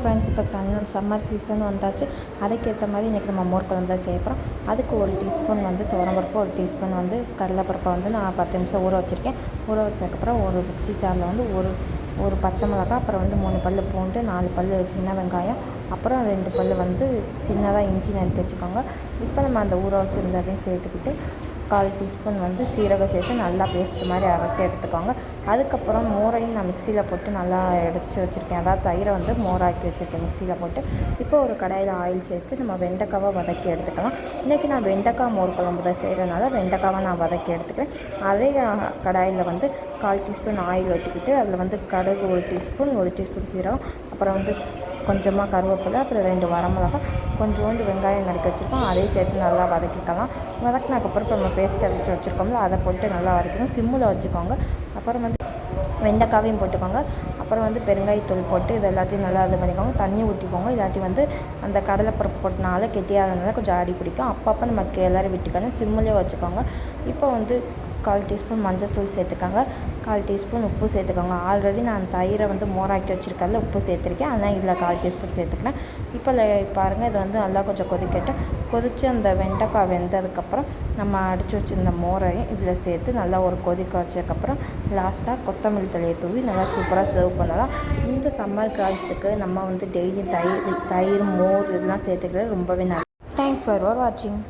Friends இப்போ Sun summer season வந்தாச்சு. அதுக்கேற்ற மாதிரி இன்றைக்கி நம்ம மோர் குழம்பு தான் செய்யப்போம் அதுக்கு ஒரு டீஸ்பூன் வந்து துவரம்பருப்பு ஒரு டீஸ்பூன் வந்து கடலைப்பருப்பை வந்து நான் பத்து நிமிஷம் ஊற வச்சுருக்கேன். ஊற வச்சதுக்கப்புறம் ஒரு மிக்சி ஜாரில் வந்து ஒரு ஒரு பச்சை மிளகா அப்புறம் வந்து மூணு பல் பூண்டு நாலு பல் சின்ன வெங்காயம் அப்புறம் ரெண்டு பல் வந்து சின்னதாக இஞ்சி நறுக்கி வச்சுக்கோங்க. இப்போ நம்ம அந்த ஊற வச்சுருந்ததையும் சேர்த்துக்கிட்டு கால் டீஸ்பூன் வந்து சீரகம் சேர்த்து நல்லா பேஸ்ட் மாதிரி அரைச்சி எடுத்துக்கோங்க. அதுக்கப்புறம் மோரையும் நான் மிக்சியில் போட்டு நல்லா எடுத்து வச்சுருக்கேன். அதாவது தயிரை வந்து மோராக்கி வச்சுருக்கேன் மிக்சியில் போட்டு. இப்போ ஒரு கடாயில் ஆயில் சேர்த்து நம்ம வெண்டைக்காவை வதக்கி எடுத்துக்கலாம். இன்றைக்கி நான் வெண்டைக்காய் மோர் குழம்பு தான் செய்கிறனால வெண்டைக்காவை நான் வதக்கி எடுத்துக்கிறேன். அதே கடாயில் வந்து கால் டீஸ்பூன் ஆயில் வெட்டிக்கிட்டு அதில் வந்து கடுகு ஒரு டீஸ்பூன் ஒரு டீஸ்பூன் சீரகம் அப்புறம் வந்து கொஞ்சமாக கருவேப்பிலை அப்புறம் ரெண்டு வரமிளகா கொஞ்சோண்டு வெங்காயம் நறுக்கி வச்சுருக்கோம். அதையும் சேர்த்து நல்லா வதக்கிக்கலாம். வதக்கினதுக்கப்புறம் இப்போ நம்ம பேஸ்ட் அரைச்சி வச்சுருக்கோம்ல அதை போட்டு நல்லா வதக்கணும் சிம்மில் வச்சுக்கோங்க. அப்புறம் வந்து வெண்டைக்காவையும் போட்டுக்கோங்க. அப்புறம் வந்து பெருங்காயத்தூள் போட்டு இது எல்லாத்தையும் நல்லா இது பண்ணிக்கோங்க. தண்ணி ஊற்றிக்கோங்க இல்லாட்டி வந்து அந்த கடலைப்பருப்பு போட்டனால கெட்டியாகிறதுனால கொஞ்சம் அடி பிடிக்கும். அப்பப்போ நம்ம எல்லோரும் விட்டுக்கணும். சிம்மிலே வச்சுக்கோங்க. இப்போ வந்து கால் டீஸ்பூன் மஞ்சள்தூள் சேர்த்துக்கோங்க. கால் டீஸ்பூன் உப்பு சேர்த்துக்கோங்க. ஆல்ரெடி நான் தயிரை வந்து மோராக்கி வச்சுருக்கல உப்பு சேர்த்துருக்கேன். அதனால் இதில் கால் டீஸ்பூன் சேர்த்துக்கிறேன். இப்போ பாருங்கள் இது வந்து நல்லா கொஞ்சம் கொதிக்கட்டும். கொதித்து அந்த வெண்டைக்காய் வெந்ததுக்கப்புறம் நம்ம அடித்து வச்சுருந்த மோரையும் இதில் சேர்த்து நல்லா ஒரு கொதிக்க வச்சதுக்கப்புறம் லாஸ்ட்டாக கொத்தமல்லி தலையை தூவி நல்லா சூப்பராக சர்வ் பண்ணலாம். இந்த சம்மர் கால்ஸுக்கு நம்ம வந்து டெய்லி தயிர் தயிர் மோர் இதெல்லாம் சேர்த்துக்கிறது ரொம்பவே நல்லா தேங்க்ஸ் ஃபார் வாட்சிங்